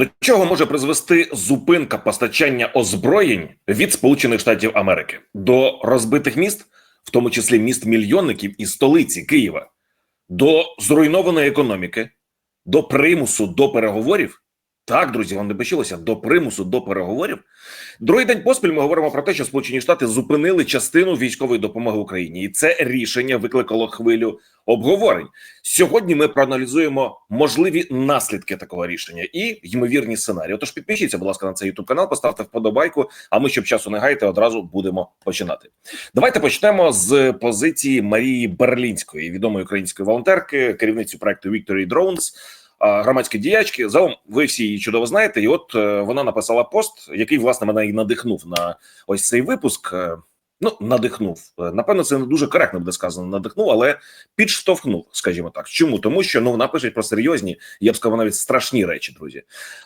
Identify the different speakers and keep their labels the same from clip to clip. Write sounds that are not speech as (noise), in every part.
Speaker 1: До чого може призвести зупинка постачання озброєнь від Сполучених Штатів Америки? До розбитих міст, в тому числі міст мільйонників і столиці Києва, до зруйнованої економіки, до примусу до переговорів? Так, друзі, вам не бачилося до примусу до переговорів. Другий день поспіль ми говоримо про те, що Сполучені Штати зупинили частину військової допомоги Україні, і це рішення викликало хвилю обговорень. Сьогодні ми проаналізуємо можливі наслідки такого рішення і ймовірні сценарії. Отож, підпишіться, будь ласка, на цей youtube канал, поставте вподобайку. А ми, щоб часу не гаяти, одразу будемо починати. Давайте почнемо з позиції Марії Берлінської, відомої української волонтерки, керівниці проекту Victory Drones. А, Громадської діячки загалом ви всі її чудово знаєте, і от е, вона написала пост, який власне мене і надихнув на ось цей випуск. Е, Ну, надихнув. Е, Напевно, це не дуже коректно буде сказано. Надихнув, але підштовхнув, скажімо так. Чому? Тому що ну вона пише про серйозні, я б сказав, навіть страшні речі, друзі.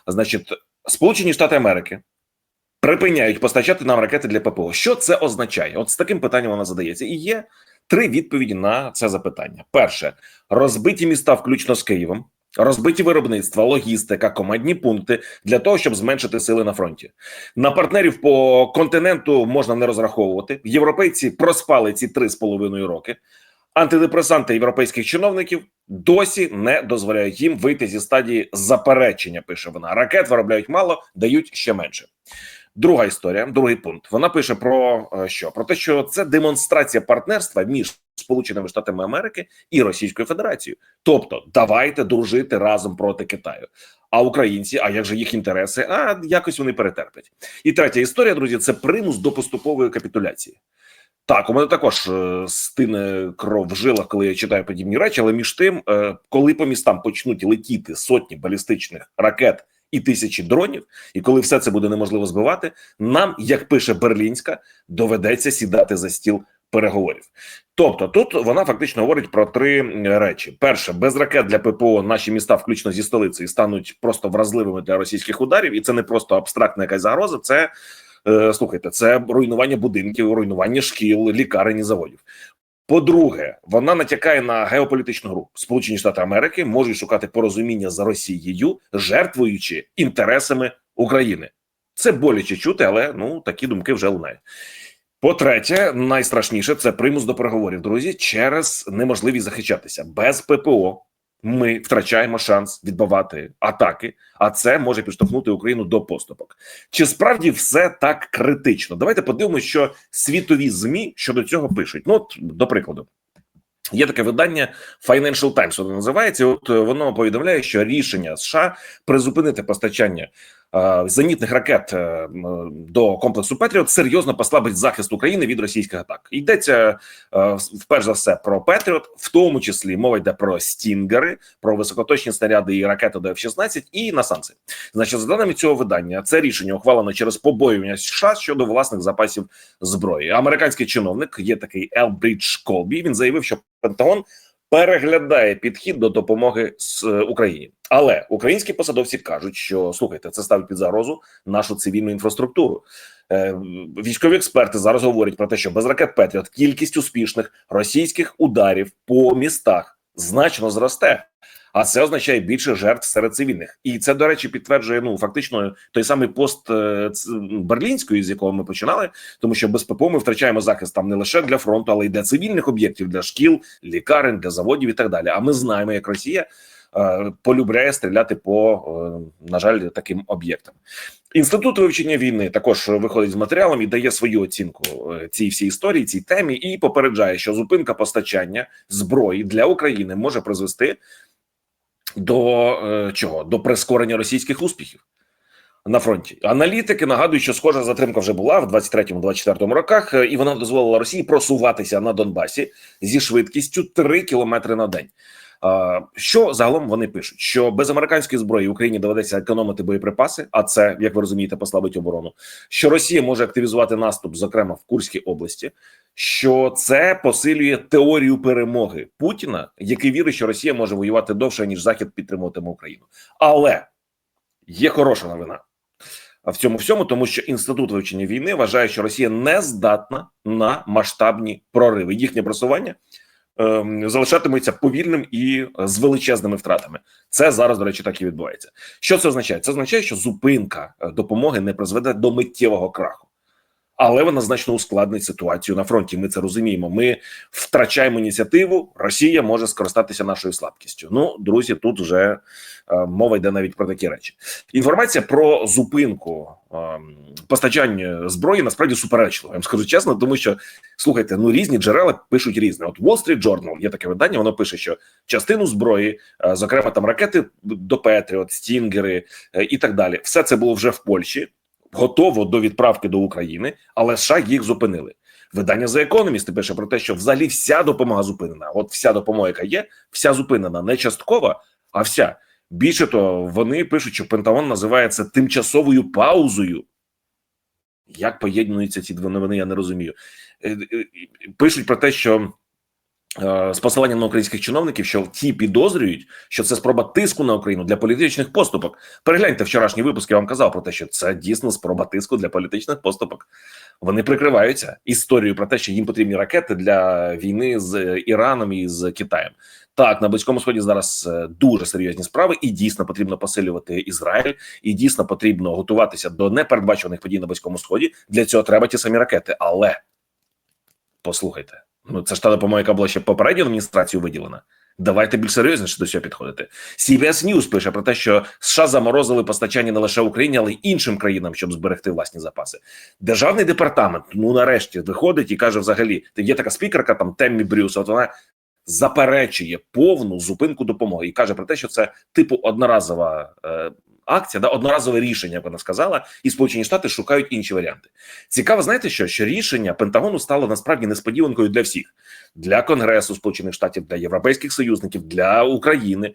Speaker 1: Значить, Сполучені Штати Америки припиняють постачати нам ракети для ППО. Що це означає? От з таким питанням вона задається. І є три відповіді на це запитання: перше розбиті міста, включно з Києвом. Розбиті виробництва, логістика, командні пункти для того, щоб зменшити сили на фронті. На партнерів по континенту можна не розраховувати. Європейці проспали ці три з половиною роки. Антидепресанти європейських чиновників досі не дозволяють їм вийти зі стадії заперечення. Пише вона: ракет виробляють мало, дають ще менше. Друга історія, другий пункт. Вона пише про е, що? Про те, що це демонстрація партнерства між Сполученими Штатами Америки і Російською Федерацією. Тобто, давайте дружити разом проти Китаю. А українці, а як же їх інтереси? А якось вони перетерплять. І третя історія, друзі, це примус до поступової капітуляції. Так, у мене також е, стине кров в жилах, коли я читаю подібні речі. Але між тим, е, коли по містам почнуть летіти сотні балістичних ракет і тисячі дронів, і коли все це буде неможливо збивати, нам, як пише Берлінська, доведеться сідати за стіл переговорів. Тобто, тут вона фактично говорить про три речі: перше, без ракет для ППО наші міста, включно зі столицею, стануть просто вразливими для російських ударів, і це не просто абстрактна якась загроза, це е, слухайте, це руйнування будинків, руйнування шкіл, лікарень і заводів. По-друге, вона натякає на геополітичну гру. Сполучені Штати Америки можуть шукати порозуміння за Росією, жертвуючи інтересами України. Це боляче чути, але ну такі думки вже лунають. По-третє, найстрашніше це примус до переговорів, друзі, через неможливість захищатися без ППО. Ми втрачаємо шанс відбивати атаки, а це може підштовхнути Україну до поступок. Чи справді все так критично? Давайте подивимося, що світові змі щодо цього пишуть. Ну, от до прикладу, є таке видання Financial Times, воно називається. От е, воно повідомляє, що рішення США призупинити постачання зенітних ракет е, до комплексу Петріот серйозно послабить захист України від російських атак. Йдеться е, вперше за все про Петріот, в тому числі мова йде про стінгери, про високоточні снаряди і ракети до F-16 і насамси. Значить, за даними цього видання, це рішення ухвалено через побоювання США щодо власних запасів зброї. Американський чиновник є такий Елбридж Колбі. Він заявив, що Пентагон переглядає підхід до допомоги з е, Україні. Але українські посадовці кажуть, що слухайте, це ставить під загрозу нашу цивільну інфраструктуру. Е, Військові експерти зараз говорять про те, що без ракет Петріот кількість успішних російських ударів по містах значно зросте. А це означає більше жертв серед цивільних, і це до речі підтверджує ну фактично той самий пост е, Берлінської, з якого ми починали, тому що без ППО ми втрачаємо захист там не лише для фронту, але й для цивільних об'єктів, для шкіл, лікарень, для заводів і так далі. А ми знаємо, як Росія е, полюбляє стріляти по е, на жаль таким об'єктам. Інститут вивчення війни також виходить з матеріалом і дає свою оцінку цій всій історії, цій темі, і попереджає, що зупинка постачання зброї для України може призвести до е, чого? До прискорення російських успіхів на фронті. Аналітики нагадують, що схожа затримка вже була в 23-24 роках, е, і вона дозволила Росії просуватися на Донбасі зі швидкістю 3 кілометри на день. Що загалом вони пишуть? Що без американської зброї Україні доведеться економити боєприпаси, а це, як ви розумієте, послабить оборону. Що Росія може активізувати наступ, зокрема в Курській області. Що це посилює теорію перемоги Путіна, який вірить, що Росія може воювати довше ніж Захід підтримуватиме Україну. Але є хороша новина в цьому всьому, тому що інститут вивчення війни вважає, що Росія не здатна на масштабні прориви. Їхнє просування ем, залишатиметься повільним і з величезними втратами. Це зараз, до речі, так і відбувається. Що це означає? Це означає, що зупинка е, допомоги не призведе до миттєвого краху. Але вона значно ускладнить ситуацію на фронті. Ми це розуміємо. Ми втрачаємо ініціативу. Росія може скористатися нашою слабкістю. Ну, друзі, тут вже е, мова йде навіть про такі речі. Інформація про зупинку е, постачання зброї насправді суперечлива. Я вам скажу чесно, тому що слухайте, ну різні джерела пишуть різне. От Wall Street Journal, є таке видання. Воно пише, що частину зброї, е, зокрема там ракети до Петріот, Стінгери е, і так далі, все це було вже в Польщі готово до відправки до України, але США їх зупинили. Видання The Economist пише про те, що взагалі вся допомога зупинена. От вся допомога, яка є, вся зупинена, не часткова, а вся. Більше того, вони пишуть, що Пентагон називає це тимчасовою паузою. Як поєднуються ці дві новини, я не розумію. Е, е, Пишуть про те, що з посиланням на українських чиновників, що ті підозрюють, що це спроба тиску на Україну для політичних поступок. Перегляньте вчорашній випуск. Я вам казав про те, що це дійсно спроба тиску для політичних поступок. Вони прикриваються історією про те, що їм потрібні ракети для війни з Іраном і з Китаєм. Так, на близькому сході зараз е, дуже серйозні справи, і дійсно потрібно посилювати Ізраїль, і дійсно потрібно готуватися до непередбачених подій на близькому сході. Для цього треба ті самі ракети. Але послухайте, ну це ж та допомога, яка була ще попередньою адміністрацією виділена. Давайте більш серйозніше до цього підходити. CBS News пише про те, що США заморозили постачання не лише Україні, але й іншим країнам, щоб зберегти власні запаси. Державний департамент ну нарешті виходить і каже: взагалі, є така спікерка, там Теммі Брюс. От вона заперечує повну зупинку допомоги і каже про те, що це типу одноразова е, акція, да одноразове рішення, як вона сказала, і Сполучені Штати шукають інші варіанти. Цікаво, знаєте, що що рішення Пентагону стало насправді несподіванкою для всіх для Конгресу Сполучених Штатів, для європейських союзників, для України.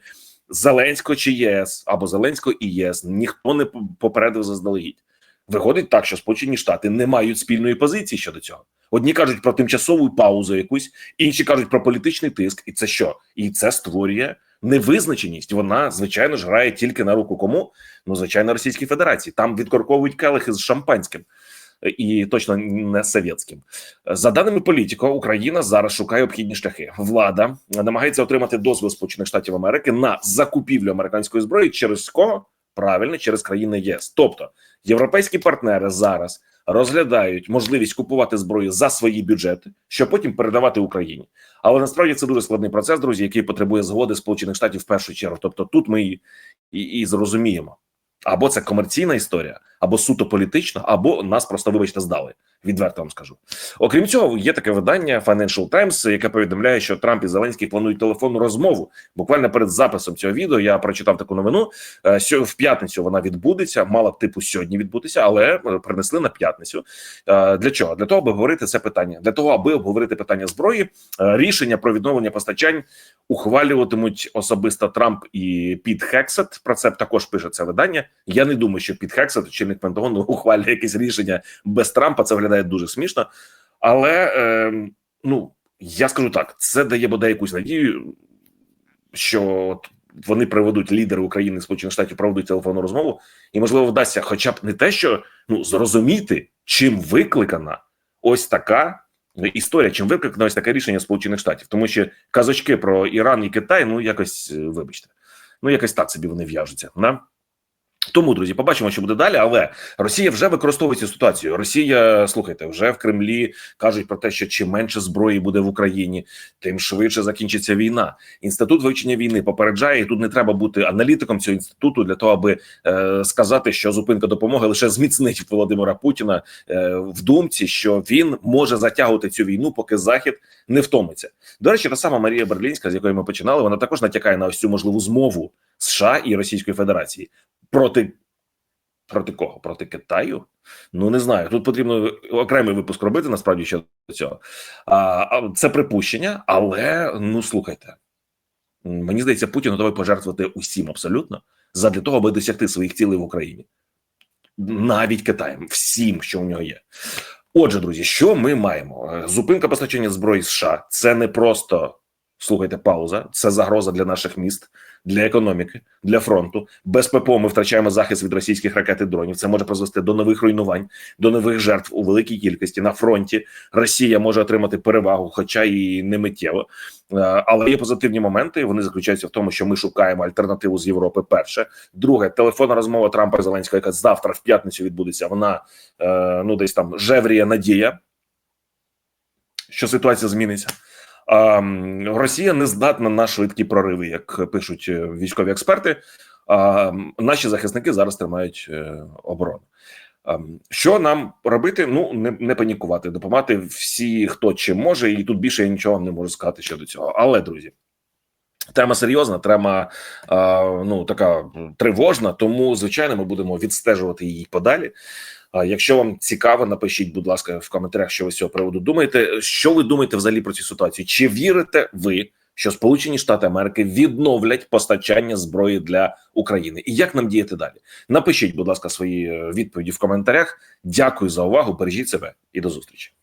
Speaker 1: Зеленського чи ЄС або Зеленського і ЄС ніхто не попередив заздалегідь. Виходить так, що Сполучені Штати не мають спільної позиції щодо цього. Одні кажуть про тимчасову паузу, якусь інші кажуть про політичний тиск, і це що? І це створює невизначеність. Вона звичайно ж грає тільки на руку кому? Ну звичайно, Російській Федерації. Там відкорковують келихи з шампанським. І точно не совєтським. за даними політико, Україна зараз шукає обхідні шляхи. Влада намагається отримати дозвіл Сполучених Штатів Америки на закупівлю американської зброї через кого правильно через країни ЄС. Тобто європейські партнери зараз розглядають можливість купувати зброю за свої бюджети, щоб потім передавати Україні. Але насправді це дуже складний процес, друзі, який потребує згоди Сполучених Штатів в першу чергу. Тобто, тут ми і, і, і зрозуміємо. Або це комерційна історія, або суто політична, або нас просто, вибачте, здали. Відверто вам скажу. Окрім цього, є таке видання Financial Times, яке повідомляє, що Трамп і Зеленський планують телефонну розмову. Буквально перед записом цього відео я прочитав таку новину. Е, в п'ятницю вона відбудеться, мала б типу сьогодні відбутися, але е, принесли на п'ятницю. Е, для чого? Для того, аби обговорити це питання, для того, аби обговорити питання зброї, рішення про відновлення постачань ухвалюватимуть особисто Трамп і Піт Хексет. Про це також пише це видання. Я не думаю, що Піт Хексет, очільник Пентагону, (laughs) ухвалює якесь рішення без Трампа. Це виглядає дуже смішно, але е, ну я скажу так: це дає бодай якусь надію, що от вони приведуть лідери України Сполучених Штатів, проведуть телефонну розмову, і можливо вдасться, хоча б не те, що ну зрозуміти, чим викликана ось така історія, чим викликано ось таке рішення Сполучених Штатів, тому що казочки про Іран і Китай, ну якось е, вибачте, ну якось так собі вони в'яжуться. на. Тому, друзі, побачимо, що буде далі. Але Росія вже використовує цю ситуацію. Росія, слухайте, вже в Кремлі кажуть про те, що чим менше зброї буде в Україні, тим швидше закінчиться війна. Інститут вивчення війни попереджає. і Тут не треба бути аналітиком цього інституту для того, аби е, сказати, що зупинка допомоги лише зміцнить Володимира Путіна е, в думці, що він може затягувати цю війну, поки захід не втомиться. До речі, та сама Марія Берлінська, з якої ми починали, вона також натякає на ось цю можливу змову США і Російської Федерації проти проти кого? Проти Китаю? Ну не знаю. Тут потрібно окремий випуск робити насправді щодо цього. А, Це припущення, але ну слухайте, мені здається, Путін готовий пожертвувати усім абсолютно задля того, аби досягти своїх цілей в Україні, навіть Китаєм, всім, що у нього є. Отже, друзі, що ми маємо? Зупинка постачання зброї США це не просто слухайте пауза, це загроза для наших міст, для економіки, для фронту. Без ППО ми втрачаємо захист від російських ракет і дронів. Це може призвести до нових руйнувань, до нових жертв у великій кількості на фронті. Росія може отримати перевагу, хоча і не миттєво. Е, Але є позитивні моменти. Вони заключаються в тому, що ми шукаємо альтернативу з Європи. Перше, друге, телефонна розмова Трампа і Зеленського, яка завтра в п'ятницю відбудеться. Вона е, ну десь там жевріє надія, що ситуація зміниться. А, м, Росія не здатна на швидкі прориви, як пишуть е, військові експерти. А наші захисники зараз тримають е, оборону. Що нам робити? Ну не, не панікувати, допомагати всі, хто чим може, і тут більше я нічого не можу сказати щодо цього. Але друзі, тема серйозна, тема ну така тривожна. Тому звичайно, ми будемо відстежувати її подалі. Якщо вам цікаво, напишіть, будь ласка, в коментарях, що ви з цього приводу думаєте. Що ви думаєте взагалі про цю ситуацію? Чи вірите ви, що Сполучені Штати Америки відновлять постачання зброї для України? І як нам діяти далі? Напишіть, будь ласка, свої е, відповіді в коментарях. Дякую за увагу. Бережіть себе і до зустрічі.